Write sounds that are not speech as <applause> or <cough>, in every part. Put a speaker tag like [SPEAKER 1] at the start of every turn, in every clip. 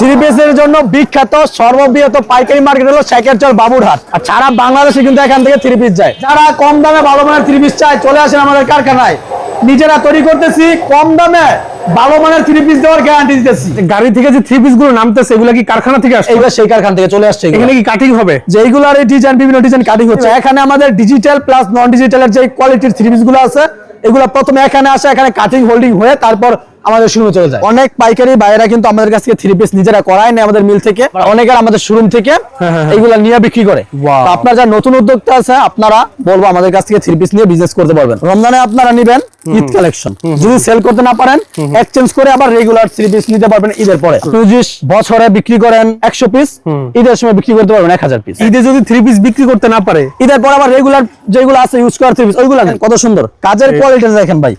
[SPEAKER 1] Three পিসের জন্য বিখ্যাত সর্ববৃহৎ পাইকারি মার্কেট হলো শেখেরচর বাবুরহাট। আর সারা বাংলাদেশে কিন্তু এখান থেকে থ্রি পিস যায়। যারা কম দামে ভালো মানের থ্রি পিস চায় চলে আসেন আমাদের কারখানায়। নিজেরা তৈরি করতেছি কম দামে ভালো মানের থ্রি পিস দেওয়ার গ্যারান্টি দিতেছি।
[SPEAKER 2] গাড়ি থেকে যে থ্রি পিসগুলো নামতেছে এগুলো কি কারখানা থেকে আসছে?
[SPEAKER 1] এইবার সেই কারখানা থেকে চলে আসছে
[SPEAKER 2] এখানে কি কাটিং হবে?
[SPEAKER 1] যেইগুলোর এই ডিজাইন বিভিন্ন ডিজাইন কাটিং হচ্ছে। এখানে আমাদের ডিজিটাল প্লাস নন ডিজিটালের যে কোয়ালিটির থ্রি পিসগুলো আছে এগুলো প্রথমে এখানে আসে এখানে কাটিং হোল্ডিং হয়ে তারপর আমাদের শোরুমে চলে যায়। অনেক পাইকারি বাইরা কিন্তু আমাদের কাছ থেকে থ্রি পিস নিজেরা করায় নেয় আমাদের মিল থেকে অনেকের আমাদের শোরুম থেকে এইগুলো নিয়ে বিক্রি করে। আপনার যা নতুন উদ্যোক্তা আছে আপনারা বলব আমাদের কাছ থেকে থ্রি পিস নিয়ে বিজনেস করতে পারবেন। রমজানে আপনারা নিবেন ঈদ কালেকশন যদি সেল করতে না পারেন এক্সচেঞ্জ করে আবার রেগুলার থ্রি পিস নিতে পারবেন ঈদের পরে। বছরে বিক্রি করেন একশো পিস ঈদের সময় বিক্রি করতে পারবেন এক হাজার পিস
[SPEAKER 2] ঈদে যদি থ্রি পিস বিক্রি করতে না পারে?
[SPEAKER 1] ঈদের পর আবার রেগুলার যেগুলো আছে ইউজ করার থ্রি পিস ওইগুলো কত সুন্দর। কাজের কোয়ালিটি দেখেন ভাই.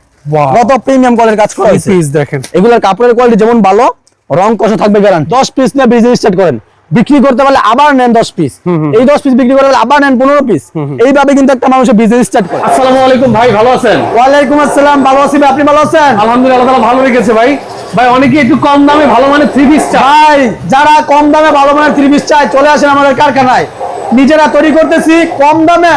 [SPEAKER 1] কত প্রিমিয়াম কাজ করা হয়েছে?
[SPEAKER 2] পিস দেখেন।
[SPEAKER 1] এগুলোর কাপড়ের কোয়ালিটি যেমন ভালো রং কষা থাকবে গ্যারান্টি দশ পিস নিয়ে বিজনেস স্টার্ট করেন। বিক্রি করতে পারলে আবার নেন দশ পিস এই দশ পিস বিক্রি করতে পারলে আবার নেন পনেরো পিস এইভাবে কিন্তু একটা মানুষের বিজনেস স্টার্ট করে।
[SPEAKER 2] আসসালামু আলাইকুম ভাই ভালো আছেন?
[SPEAKER 1] ওয়ালাইকুম আসসালাম ভালো আছি ভাই, আপনি ভালো আছেন?
[SPEAKER 2] আলহামদুলিল্লাহ ভালো রেখেছে ভাই। ভাই অনেকে একটু কম দামে ভালো মানে থ্রি পিস চায়।
[SPEAKER 1] ভাই যারা কম দামে ভালো মানের থ্রি পিস চায় চলে আসেন আমাদের কারখানায়। নিজেরা তৈরি করতেছি কম দামে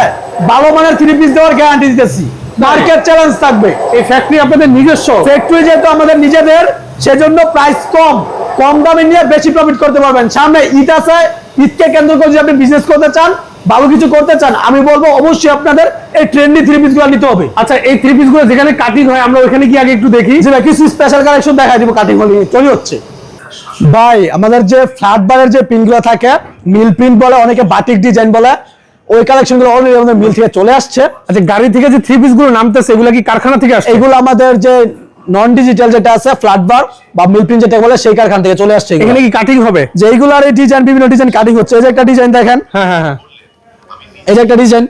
[SPEAKER 1] ভালো মানের থ্রি পিস দেওয়ার গ্যারান্টি দিতেছি। মার্কেট চ্যালেঞ্জ থাকবে।
[SPEAKER 2] এই ফ্যাক্টরি আপনাদের নিজস্ব।
[SPEAKER 1] ফ্যাক্টরি যেহেতু আমাদের নিজেদের সেজন্য প্রাইস কম। কম দামে নিয়ে বেশি প্রফিট করতে পারবেন। সামনে ঈদ আছে ঈদকে কেন্দ্র করে যদি আপনি বিজনেস করতে চান ভালো কিছু করতে চান আমি বলব অবশ্যই আপনাদের এই ট্রেন্ডি থ্রি পিসগুলো নিতে হবে।
[SPEAKER 2] আচ্ছা এই থ্রি পিসগুলো যেখানে কাটিং হয় আমরা ওখানে কি আগে একটু দেখি।
[SPEAKER 1] যে কিছু স্পেশাল কালেকশন দেখা দিব কাটিং হলে তৈরি হচ্ছে। ভাই আমাদের যে ফ্ল্যাট বারের যে প্রিন্টগুলো থাকে মিল প্রিন্ট বলে অনেকে বাটিক ডিজাইন বলে ওই অলরেডি আমাদের মিল থেকে চলে আসছে।
[SPEAKER 2] আচ্ছা গাড়ি থেকে যে থ্রি নামতেছে এগুলো কি কারখানা থেকে আসছে?
[SPEAKER 1] এইগুলো আমাদের যে নন ডিজিটাল যেটা আছে ফ্ল্যাট বার বা যেটা বলে সেই কারখানা থেকে চলে আসছে
[SPEAKER 2] এখানে কি কাটিং হবে?
[SPEAKER 1] যে এইগুলার এই ডিজাইন বিভিন্ন ডিজাইন কাটিং হচ্ছে। এই যে একটা ডিজাইন দেখেন।
[SPEAKER 2] হ্যাঁ হ্যাঁ হ্যাঁ।
[SPEAKER 1] এই যে একটা ডিজাইন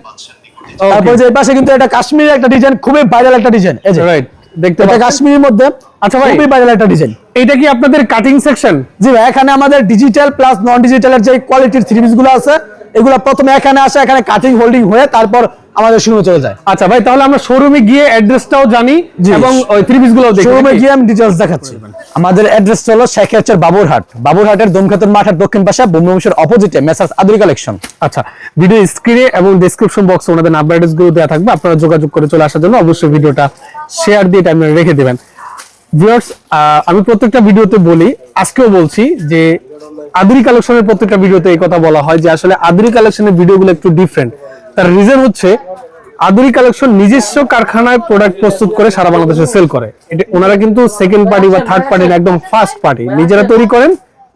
[SPEAKER 1] তারপর যে পাশে কিন্তু এটা কাশ্মীরি একটা ডিজাইন খুবই ভাইরাল একটা ডিজাইন এই যে
[SPEAKER 2] রাইট দেখতে
[SPEAKER 1] এটা
[SPEAKER 2] পাচ্ছেন
[SPEAKER 1] কাশ্মীরের মধ্যে
[SPEAKER 2] আচ্ছা ভাই।
[SPEAKER 1] খুবই ভাইরাল একটা ডিজাইন
[SPEAKER 2] এটা কি আপনাদের কাটিং সেকশন
[SPEAKER 1] জি ভাই এখানে আমাদের ডিজিটাল প্লাস নন ডিজিটালের যে কোয়ালিটির থ্রি গুলো আছে এগুলো প্রথমে এখানে আসে এখানে কাটিং হোল্ডিং হয়ে তারপর আমাদের শোরুমে চলে যায়।
[SPEAKER 2] আচ্ছা ভাই তাহলে আমরা শোরুমে গিয়ে অ্যাড্রেসটাও জানি এবং ওই থ্রি পিসগুলো দেখি।
[SPEAKER 1] শোরুমে গিয়ে আমি ডিটেলস দেখাচ্ছি। আমাদের অ্যাড্রেস হলো শেখেরচর বাবুরহাট বাবুরহাটের দমখাতুর মাঠের দক্ষিণ পাশে বঙ্গবংশের অপোজিটে মেসার্স আদুরি কালেকশন
[SPEAKER 2] আচ্ছা ভিডিও স্ক্রিনে এবং ডেসক্রিপশন বক্সে ওনাদের নাম্বার অ্যাড্রেসগুলো দেওয়া থাকবে। আপনারা যোগাযোগ করে চলে আসার জন্য অবশ্যই ভিডিওটা শেয়ার দিয়ে টাইমে রেখে দেবেন। ভিউয়ার্স আমি প্রত্যেকটা ভিডিওতে বলি আজকেও বলছি যে আদুরি কালেকশনের প্রত্যেকটা ভিডিওতে এই কথা বলা হয় যে আসলে আদুরি কালেকশনের ভিডিওগুলো একটু ডিফারেন্ট তার রিজন হচ্ছে, আদুরি কালেকশন নিজস্ব কারখানায় প্রোডাক্ট প্রস্তুত করে সারা বাংলাদেশে সেল করে। এটা ওনারা কিন্তু সেকেন্ড পার্টি বা থার্ড পার্টি একদম ফার্স্ট পার্টি নিজেরা তৈরি করেন,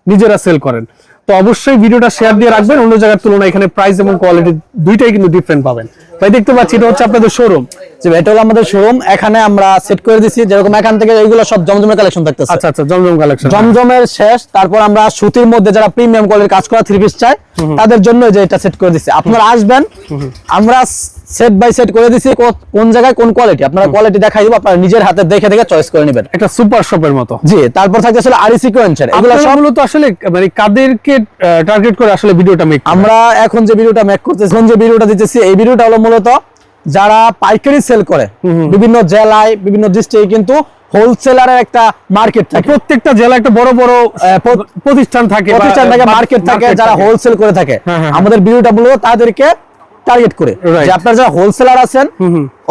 [SPEAKER 2] নিজেরা সেল করেন। তো অবশ্যই ভিডিওটা শেয়ার দিয়ে রাখবেন। অন্য জায়গার তুলনায় এখানে প্রাইস এবং কোয়ালিটি দুইটাই কিন্তু ডিফারেন্ট পাবেন। ভাই দেখতে পাচ্ছি এটা হচ্ছে আপনাদের শোরুম
[SPEAKER 1] যে এটা হলো আমাদের শোরুম এখানে আমরা সেট করে দিছি যেরকম এখান থেকে এইগুলো সব জমজমের কালেকশন থাকতেছে।
[SPEAKER 2] আচ্ছা আচ্ছা জমজম কালেকশন
[SPEAKER 1] জমজমের শেষ তারপর আমরা সুতির মধ্যে যারা প্রিমিয়াম কোয়ালিটির কাজ করা থ্রি পিস চাই তাদের জন্য যে এটা সেট করে দিছি। আপনারা আসবেন আমরা সেট বাই সেট করে দিছি কোন জায়গায় কোন কোয়ালিটি আপনারা কোয়ালিটি দেখাই দিব আপনারা নিজের হাতে দেখে দেখে চয়েস করে নেবেন।
[SPEAKER 2] একটা সুপার শপের মতো।
[SPEAKER 1] জি তারপর থাকছে আসলে আরি সিকোয়েন্সের এগুলো
[SPEAKER 2] এগুলো
[SPEAKER 1] সব
[SPEAKER 2] মূলত আসলে মানে কাদেরকে টার্গেট করে আসলে ভিডিওটা মেক
[SPEAKER 1] আমরা এখন যে ভিডিওটা মেক করতেছি এখন যে ভিডিওটা দিতেছি এই ভিডিওটা হলো মূলত যারা পাইকারি সেল করে। বিভিন্ন জেলায় বিভিন্ন ডিস্ট্রিক্টে কিন্তু হোলসেলারের একটা মার্কেট থাকে।
[SPEAKER 2] প্রত্যেকটা জেলা একটা বড় বড় আহ, প্রতিষ্ঠান থাকে
[SPEAKER 1] প্রতিষ্ঠান থাকে মার্কেট থাকে যারা হোলসেল করে থাকে।
[SPEAKER 2] হ্যাঁ, হ্যাঁ,
[SPEAKER 1] আমাদের ভিডিওটা মূলত তাদেরকে টার্গেট করে। যে আপনারা যারা হোলসেলার আছেন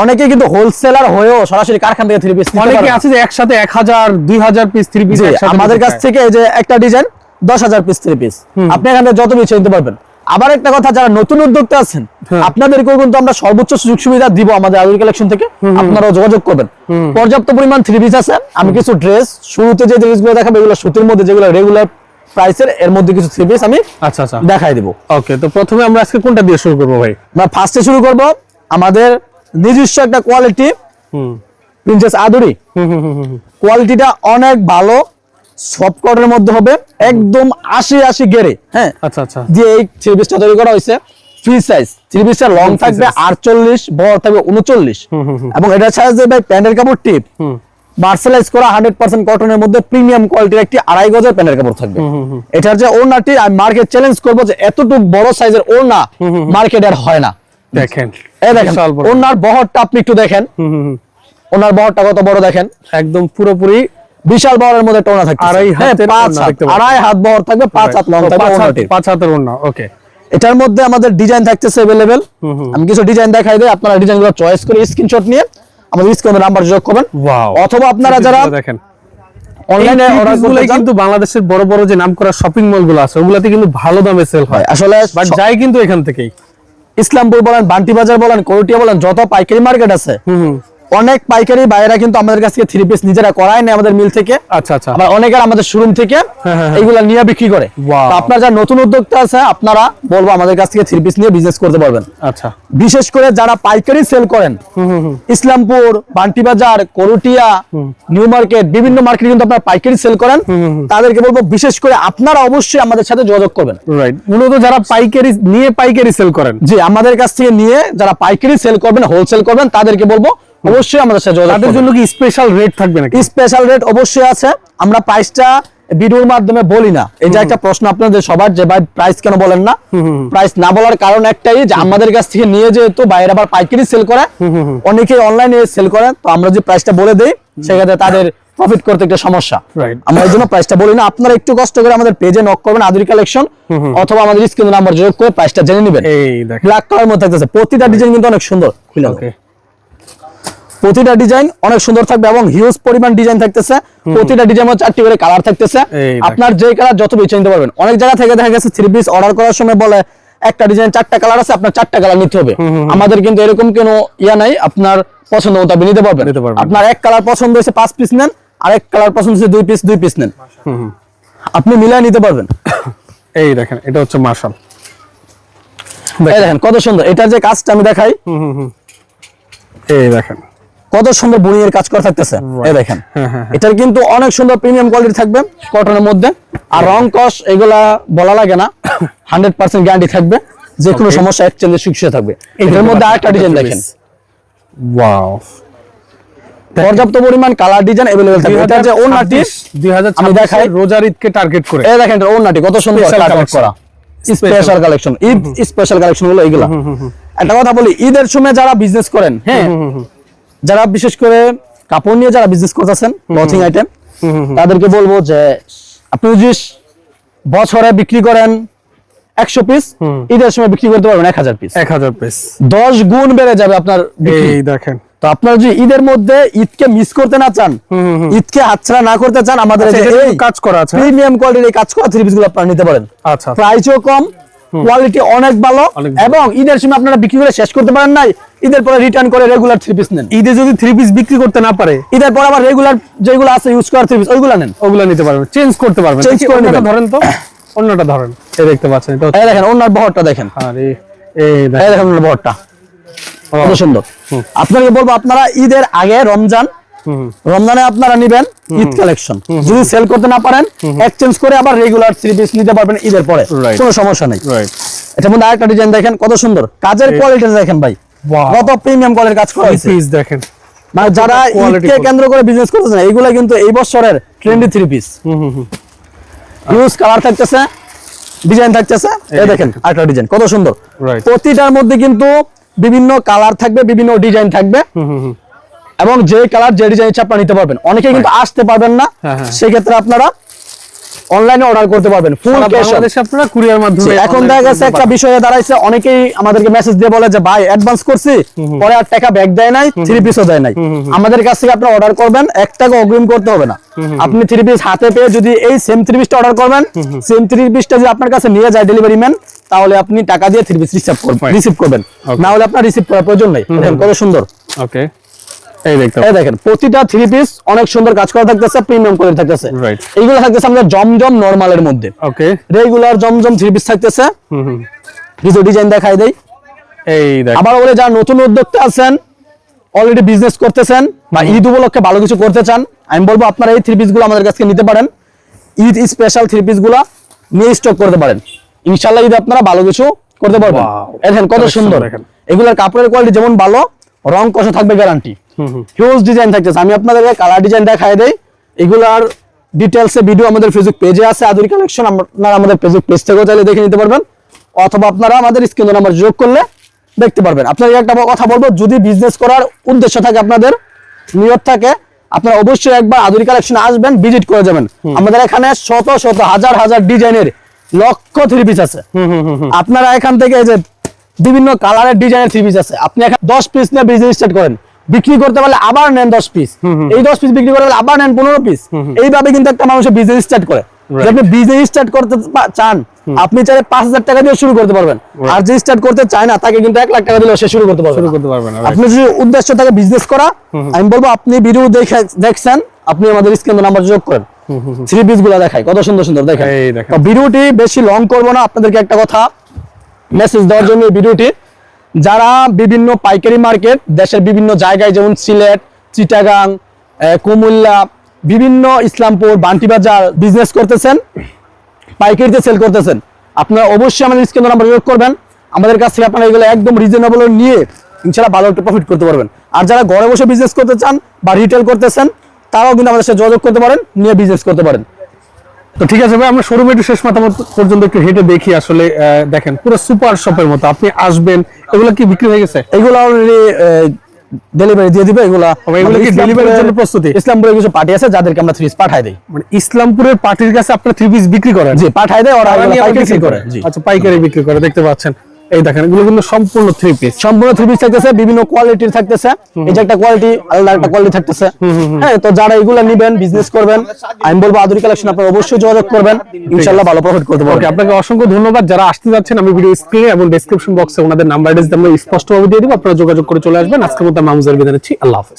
[SPEAKER 1] অনেকে কিন্তু হোলসেলার হয়েও সরাসরি কারখানা থেকে থ্রি পিস
[SPEAKER 2] অনেকে আছে যে একসাথে এক হাজার দুই হাজার পিস থ্রি পিস
[SPEAKER 1] আমাদের কাছ থেকে এই যে একটা ডিজাইন দশ হাজার পিস থ্রি পিস আপনি এখান থেকে যত পিস নিতে পারবেন। আবার একটা কথা যারা নতুন উদ্যোক্তা আছেন
[SPEAKER 2] হ্যাঁ।
[SPEAKER 1] আপনাদেরকেও কিন্তু আমরা সর্বোচ্চ সুযোগ সুবিধা দিব আমাদের আদুরি কালেকশন থেকে। আপনারাও যোগাযোগ করবেন। পর্যাপ্ত পরিমাণ থ্রি পিস আছে। আমি কিছু ড্রেস শুরুতে যে ড্রেসগুলো দেখাবো এগুলো সুতির মধ্যে যেগুলো রেগুলার প্রাইসের এর মধ্যে কিছু থ্রি পিস আমি
[SPEAKER 2] আচ্ছা আচ্ছা।
[SPEAKER 1] দেখাই দিব।
[SPEAKER 2] ওকে তো প্রথমে আমরা আজকে কোনটা দিয়ে শুরু করব ভাই?
[SPEAKER 1] আমরা ফার্স্টে শুরু করব আমাদের নিজস্ব একটা কোয়ালিটি
[SPEAKER 2] হুম।
[SPEAKER 1] প্রিন্সেস আদুরি
[SPEAKER 2] হুম হুম হুম হুম
[SPEAKER 1] কোয়ালিটিটা অনেক ভালো সফট কটনের মধ্যে হবে একদম আশি আশি গেরে হ্যাঁ?
[SPEAKER 2] আচ্ছা আচ্ছা।
[SPEAKER 1] দিয়ে এই থ্রি পিসটা তৈরি করা হয়েছে ফ্রি সাইজ থ্রি পিসটা লং থাকবে আটচল্লিশ বড় থাকবে উনচল্লিশ। এবং এটা ছাড়া যে ভাই প্যান্টের কাপড় টিপ মার্সেলাইজ করা হান্ড্রেড পার্সেন্ট কটনের মধ্যে প্রিমিয়াম কোয়ালিটির একটি আড়াই গজের প্যান্টের কাপড় থাকবে এটার যে ওড়নাটি আমি মার্কেট চ্যালেঞ্জ করবো যে এতটুকু বড় সাইজের ওড়না মার্কেট আর হয় না
[SPEAKER 2] দেখেন
[SPEAKER 1] এই দেখেন
[SPEAKER 2] বিশাল বড়।
[SPEAKER 1] ওনার বহরটা আপনি একটু দেখেন
[SPEAKER 2] হুম হুম হুম।
[SPEAKER 1] ওনার বহরটা কত বড় দেখেন
[SPEAKER 2] একদম পুরোপুরি
[SPEAKER 1] বিশাল বহরের মধ্যে টোনা থাকবে
[SPEAKER 2] আড়াই হাতের
[SPEAKER 1] পাঁচ
[SPEAKER 2] ওড়না
[SPEAKER 1] হাত
[SPEAKER 2] দেখতে পাচ্ছি।
[SPEAKER 1] আড়াই হাত বহর থাকবে পাঁচ হাত লং
[SPEAKER 2] ও,
[SPEAKER 1] থাকবে
[SPEAKER 2] পাঁচ হাত-
[SPEAKER 1] ওড়নাটির।
[SPEAKER 2] পাঁচ হাতের ওড়না ওকে
[SPEAKER 1] এটার মধ্যে আমাদের ডিজাইন থাকতেছে अवेलेबल আমি কিছু ডিজাইন দেখাই দেই আপনারা ডিজাইনগুলো চয়েস করে স্ক্রিনশট নিয়ে আমাদের স্ক্রিনে নাম্বার যোগ করবেন। অথবা আপনারা যারা
[SPEAKER 2] দেখেন।
[SPEAKER 1] অনলাইনে অর্ডার করলে
[SPEAKER 2] কিন্তু বাংলাদেশের বড় বড় যে নামকরা শপিং মলগুলো আছে ওগুলাতে কিন্তু ভালো দামে সেল হয়।
[SPEAKER 1] আসলে
[SPEAKER 2] বাট যাই কিন্তু এখান থেকেই।
[SPEAKER 1] ইসলামপুর বলেন বান্টি বাজার বলেন করটিয়া বলেন যত পাইকারি মার্কেট আছে
[SPEAKER 2] হুম।
[SPEAKER 1] অনেক পাইকারি বাইরা কিন্তু আমাদের কাছ থেকে থ্রি পিস নিজেরা করায় নেয় আমাদের মিল থেকে।
[SPEAKER 2] আচ্ছা আচ্ছা।
[SPEAKER 1] আবার অনেকের আমাদের শোরুম থেকে
[SPEAKER 2] হ্যাঁ, হ্যাঁ।
[SPEAKER 1] এইগুলা নিয়ে বিক্রি করে. আপনার যারা নতুন উদ্যোক্তা আছে আপনারা বলব আমাদের কাছ থেকে থ্রি পিস নিয়ে বিজনেস করতে পারবেন।
[SPEAKER 2] আচ্ছা।
[SPEAKER 1] বিশেষ করে যারা পাইকারি সেল করেন ইসলামপুর বান্টি বাজার করুটিয়া নিউ মার্কেট বিভিন্ন মার্কেট কিন্তু আপনারা পাইকারি সেল করেন। তাদেরকে বলব বিশেষ করে আপনারা অবশ্যই আমাদের সাথে যোগাযোগ করবেন।
[SPEAKER 2] রাইট মূলত যারা পাইকারি নিয়ে পাইকারি সেল করেন।
[SPEAKER 1] জি আমাদের কাছ থেকে নিয়ে যারা পাইকারি সেল করবেন হোলসেল করবেন তাদেরকে বলব অবশ্যই আমাদের সাথে যোগাযোগ
[SPEAKER 2] তাদের জন্য কি স্পেশাল রেট থাকবে নাকি?
[SPEAKER 1] স্পেশাল রেট অবশ্যই আছে। আমরা প্রাইসটা ভিডিওর মাধ্যমে বলি না। এই যে একটা প্রশ্ন আপনাদের সবার যে ভাই প্রাইস কেন বলেন না? প্রাইস না বলার কারণ একটাই যে আমাদের কাছ থেকে নিয়ে যেহেতু বাইরে আবার পাইকারি সেল করে অনেকে অনলাইনে সেল করে তো আমরা যে প্রাইসটা বলে দেই সেক্ষেত্রে তাদের প্রফিট করতে একটা সমস্যা। আমরা এই জন্য প্রাইসটা বলি না। আপনারা একটু কষ্ট করে আমাদের পেজে নক করবেন আদুরি কালেকশন অথবা আমাদের স্ক্রিন নাম্বার যোগ করে প্রাইসটা জেনে নেবেন। ব্ল্যাক কালার মধ্যে থাকতেছে। প্রতিটা ডিজাইন কিন্তু অনেক সুন্দর। খুলে
[SPEAKER 2] ওকে
[SPEAKER 1] প্রতিটা ডিজাইন অনেক সুন্দর থাকবে এবং হিউজ পরিমাণ ডিজাইন থাকতেছে। প্রতিটা ডিজাইন চারটি করে কালার থাকতেছে। আপনার যে কালার যত বেছে নিতে পারবেন। অনেক জায়গা থেকে দেখা গেছে থ্রি পিস অর্ডার করার সময় বলে একটা ডিজাইন চারটা কালার আছে আপনার চারটা কালার নিতে হবে। আমাদের কিন্তু এরকম কোনো ইয়া নাই আপনার পছন্দ মতো আপনি নিতে পারবেন। আপনার এক কালার পছন্দ হয়েছে পাঁচ পিস নেন আর এক কালার পছন্দ হয়েছে দুই পিস দুই পিস নেন। আপনি মিলিয়ে নিতে পারবেন।
[SPEAKER 2] এই দেখেন এটা হচ্ছে মার্শাল।
[SPEAKER 1] এই দেখেন কত সুন্দর। এটার যে কাজটা আমি দেখাই।
[SPEAKER 2] এই দেখেন।
[SPEAKER 1] কত সুন্দর বুনিয়ের কাজ করা থাকতেছে এই দেখেন
[SPEAKER 2] হ্যাঁ, হ্যাঁ,
[SPEAKER 1] এটার কিন্তু অনেক সুন্দর প্রিমিয়াম কোয়ালিটি থাকবে কটনের মধ্যে আর রং কস এগুলা বলা লাগে না <laughs> হান্ড্রেড পার্সেন্ট গ্যারান্টি থাকবে যে কোনো
[SPEAKER 2] Okay.
[SPEAKER 1] সমস্যা এক্সচেঞ্জের সুবিধা থাকবে
[SPEAKER 2] এই
[SPEAKER 1] এটার
[SPEAKER 2] দেখুন
[SPEAKER 1] মধ্যে
[SPEAKER 2] আপনার
[SPEAKER 1] আরেকটা ডিজাইন
[SPEAKER 2] একটা
[SPEAKER 1] দেখেন
[SPEAKER 2] piece। ওয়াও
[SPEAKER 1] পর্যাপ্ত পরিমাণ কালার ডিজাইন अवेलेबल থাকবে এটা যে ওন্নাটি আমি দেখাই।
[SPEAKER 2] রোজার ঈদকে টার্গেট করে
[SPEAKER 1] এই দেখেন এটা ওন্নাটি কত সুন্দর
[SPEAKER 2] Special
[SPEAKER 1] কাজ
[SPEAKER 2] collection.
[SPEAKER 1] করা special collection Eid special collection গুলো এগুলা একটা কথা বলি ঈদের সময় যারা বিজনেস করেন হ্যাঁ যারা বিশেষ করে কাপড় নিয়ে যারা বিজনেস করতেছেন ক্লথিং আইটেম তাদেরকে বলব যে আপনি যদি বছরে বিক্রি করেন একশো পিস ঈদের সময় বিক্রি করতে পারবেন এক হাজার পিস
[SPEAKER 2] এক হাজার পিস
[SPEAKER 1] দশ গুণ বেড়ে যাবে আপনার
[SPEAKER 2] এই দেখেন।
[SPEAKER 1] তো আপনারা যদি ঈদের মধ্যে ঈদকে মিস করতে না চান ঈদকে হাতছাড়া না করতে চান আমাদের
[SPEAKER 2] আচ্ছা, কাজ করা আছে?
[SPEAKER 1] প্রিমিয়াম কোয়ালিটির কাজ করা থ্রি পিসগুলো আপনারা নিতে পারেন।
[SPEAKER 2] আচ্ছা
[SPEAKER 1] প্রাইসও কম কোয়ালিটি অনেক ভালো এবং ঈদের সময় আপনারা বিক্রি করে শেষ করতে পারেন নাই ঈদের পরে রিটার্ন করে রেগুলার থ্রি পিস নেন।
[SPEAKER 2] ঈদে যদি থ্রি পিস বিক্রি করতে না পারে
[SPEAKER 1] ঈদের পর আবার রেগুলার যেগুলো আছে ইউজ করা থ্রি পিস ওইগুলো নেন।
[SPEAKER 2] ওগুলো নিতে পারবেন চেঞ্জ করতে পারবেন। দেখি
[SPEAKER 1] করে
[SPEAKER 2] অন্যটা
[SPEAKER 1] নেবেন।
[SPEAKER 2] ধরেন তো অন্যটা ধরেন। এই দেখতে পাচ্ছেন এটা
[SPEAKER 1] এই দেখেন ওনার বহরটা দেখেন।
[SPEAKER 2] আরে এই দেখেন।
[SPEAKER 1] ওনার বহরটা। কত সুন্দর। আপনাকে বলব আপনারা ঈদের আগে রমজান রমজানে আপনারা নিবেন ঈদ কালেকশন। যদি সেল করতে না পারেন এক্সচেঞ্জ করে আবার রেগুলার থ্রি পিস নিতে পারবেন ঈদের পরে। কোনো সমস্যা নেই। এটার মধ্যে আরেকটা ডিজাইন দেখেন কত সুন্দর। কাজের কোয়ালিটি দেখেন ভাই। কত প্রিমিয়াম কোয়ালিটির কাজ করা হয়েছে।
[SPEAKER 2] পিস দেখেন।
[SPEAKER 1] মানে যারা ঈদকে কেন্দ্র করে বিজনেস করতেছেন এইগুলা কিন্তু এই বছরের trendy three piece use colour থাকতেছে ডিজাইন থাকতেছে। এই দেখেন আরেকটা ডিজাইন কত সুন্দর। প্রতিটার মধ্যে কিন্তু বিভিন্ন কালার থাকবে বিভিন্ন ডিজাইন থাকবে। এবং যে কালার যে ডিজাইন ইচ্ছা আপনারা নিতে পারবেন। অনেকে কিন্তু আসতে পারবেন না
[SPEAKER 2] হ্যাঁ, হ্যাঁ।
[SPEAKER 1] সেই ক্ষেত্রে আপনারা অনলাইনে অর্ডার করতে পারবেন ফুল ক্যাশ
[SPEAKER 2] আপনারা কুরিয়ার মাধ্যমে
[SPEAKER 1] এখন দেখা গেছে একটা। বিষয়ে দাঁড়াইছে অনেকেই আমাদেরকে মেসেজ দিয়ে বলে যে ভাই অ্যাডভান্স করছি। পরে আর টাকা ব্যাক দেয় নাই থ্রি পিসও দেয় নাই। আমাদের কাছ থেকে আপনি অর্ডার করবেন এক টাকা অগ্রিম করতে হবে না। আপনি থ্রি পিস হাতে পেয়ে যদি এই সেম থ্রি পিসটা অর্ডার করবেন সেম থ্রি পিসটা যদি আপনার কাছে নিয়ে যায় ডেলিভারি ম্যান তাহলে আপনি টাকা দিয়ে থ্রি পিস রিসিভ করবেন রিসিভ করবেন। না হলে আপনার রিসিভ করার প্রয়োজন নেই। কত সুন্দর।
[SPEAKER 2] ওকে এই
[SPEAKER 1] দেখেন প্রতিটা থ্রি পিস অনেক সুন্দর কাজ করা থাকতেছে প্রিমিয়াম কোয়ালিটি থাকতেছে। এইগুলো থাকতেছে আমাদের জমজম নরমালের মধ্যে।
[SPEAKER 2] Okay
[SPEAKER 1] regular Zamzam three piece থাকতেছে। কিছু ডিজাইন দেখাই দেই।
[SPEAKER 2] এই দেখ
[SPEAKER 1] আবার বলে যারা নতুন উদ্যোক্তা আছেন অলরেডি বিজনেস করতেছেন বা ঈদ উপলক্ষে ভালো কিছু করতে চান আমি বলব আপনারা এই থ্রি পিসগুলো আমাদের কাছে নিতে পারেন। ঈদ স্পেশাল থ্রি পিসগুলো নিয়ে স্টক করতে পারেন। ইনশাল্লাহ ঈদ আপনারা ভালো কিছু করতে পারবেন। দেখেন কত সুন্দর। এগুলোর কাপড়ের কোয়ালিটি যেমন ভালো রং কষা থাকবে গ্যারান্টি হিউজ ডিজাইন থাকতেছে। আমি আপনাদেরকে কালার ডিজাইন দেখাই দেই। এগুলার ডিটেলসে ভিডিও আমাদের ফেসবুক পেজে আছে। আদুরি কালেকশন আপনারা আমাদের ফেসবুক পেজ থেকেও চাইলে দেখে নিতে পারবেন। অথবা আপনারা আমাদের স্ক্রিন নাম্বার যোগ করলে দেখতে পারবেন। আপনাদের একটা কথা বলব যদি বিজনেস করার উদ্দেশ্য থাকে আপনাদের নিয়ত থাকে আপনারা অবশ্যই একবার আধুনিক কালেকশন আসবেন ভিজিট করে যাবেন। আমাদের এখানে শত শত হাজার হাজার ডিজাইনের লক্ষ থ্রি পিস আছে। আপনারা এখান থেকে এই যে বিভিন্ন কালারের ডিজাইনের থ্রি পিস আছে। আপনি এখন দশ পিস নিয়ে বিজনেস স্টার্ট করেন। বিক্রি করতে পারলে আবার নেন দশ পিস এই দশ পিস বিক্রি করতে পারলে আবার নেন পনেরো পিস এইভাবে কিন্তু একটা মানুষের বিজনেস স্টার্ট করে। আপনি বিজনেস স্টার্ট করতে চান আপনি চাইলে পাঁচ হাজার টাকা দিয়ে শুরু করতে পারবেন। আর যে স্টার্ট করতে চায় না তাকে কিন্তু এক লাখ টাকা দিলে সে শুরু করতে পারবে
[SPEAKER 2] শুরু করতে পারবেন
[SPEAKER 1] আপনি যদি উদ্দেশ্য থাকে বিজনেস করা আমি বলব আপনি ভিডিও দেখে দেখছেন আপনি আমাদের স্ক্রিন নাম্বার যোগ করেন। থ্রি পিসগুলা দেখায় কত সুন্দর সুন্দর দেখায় ভিডিওটি বেশি লং করব না আপনাদেরকে একটা কথা মেসেজ দেওয়ার জন্য ভিডিওটি যারা বিভিন্ন পাইকারি মার্কেট, দেশের বিভিন্ন জায়গায় যেমন সিলেট, চিটাগাং কুমিল্লা, বিভিন্ন ইসলামপুর, বান্টিবাজার বিজনেস করতেছেন পাইকারিতে সেল করতেছেন, আপনারা অবশ্যই আমাদের স্ক্রিন নাম্বার যোগ করবেন। আমাদের কাছ থেকে আপনারা এগুলো একদম রিজনেবল নিয়ে ইনশাআল্লাহ ভালো একটা প্রফিট করতে পারবেন। আর যারা ঘরে বসে বিজনেস করতে চান বা রিটেল করতেছেন, তারাও কিন্তু আমাদের সাথে যোগাযোগ করতে পারেন, নিয়ে বিজনেস করতে পারেন।
[SPEAKER 2] তো ঠিক আছে ভাই আমরা শোরুমে একটু শেষ মাথা পর্যন্ত একটু হেঁটে দেখি আসলে দেখেন পুরো সুপার শপের মতো। আপনি আসবেন এগুলো কি বিক্রি হয়ে গেছে?
[SPEAKER 1] এগুলো অলরেডি ডেলিভারি দিয়ে দিবে এগুলা
[SPEAKER 2] ও, এগুলো কি delivery জন্য প্রস্তুতি?
[SPEAKER 1] ইসলামপুরে কিছু পার্টি আছে যাদেরকে আমরা পাঠাই দেই।
[SPEAKER 2] মানে ইসলামপুরের পার্টির কাছে আপনার থ্রি পিস বিক্রি করেন?
[SPEAKER 1] জি পাঠাই দেয় ওরা পাইকারি
[SPEAKER 2] বিক্রি করে আচ্ছা পাইকারি বিক্রি করে দেখতে পাচ্ছেন। এই দেখেন এগুলো কিন্তু সম্পূর্ণ থ্রি পিস
[SPEAKER 1] সম্পূর্ণ থ্রি পিস থাকতেছে বিভিন্ন কোয়ালিটির থাকতেছে। এই যে একটা কোয়ালিটি আলাদা একটা কোয়ালিটি থাকতেছে। হ্যাঁ তো যারা এগুলো নেবেন বিজনেস করবেন আমি বলব আধুনিক কালেকশন আপনারা অবশ্যই যোগাযোগ করবেন। ইনশাআল্লাহ ভালো প্রফিট করতে
[SPEAKER 2] ওকে
[SPEAKER 1] পারবেন
[SPEAKER 2] আপনাকে অসংখ্য ধন্যবাদ। যারা আসতে যাচ্ছেন আমি ভিডিও স্ক্রিনে এবং ডেসক্রিপশন বক্সে ওনাদের নাম্বার আমরা স্পষ্টভাবে দিয়ে দিব। আপনারা যোগাযোগ করে চলে আসবেন। আজকের মতো মামুজার বিদায় নিচ্ছি। আল্লাহ হাফেজ।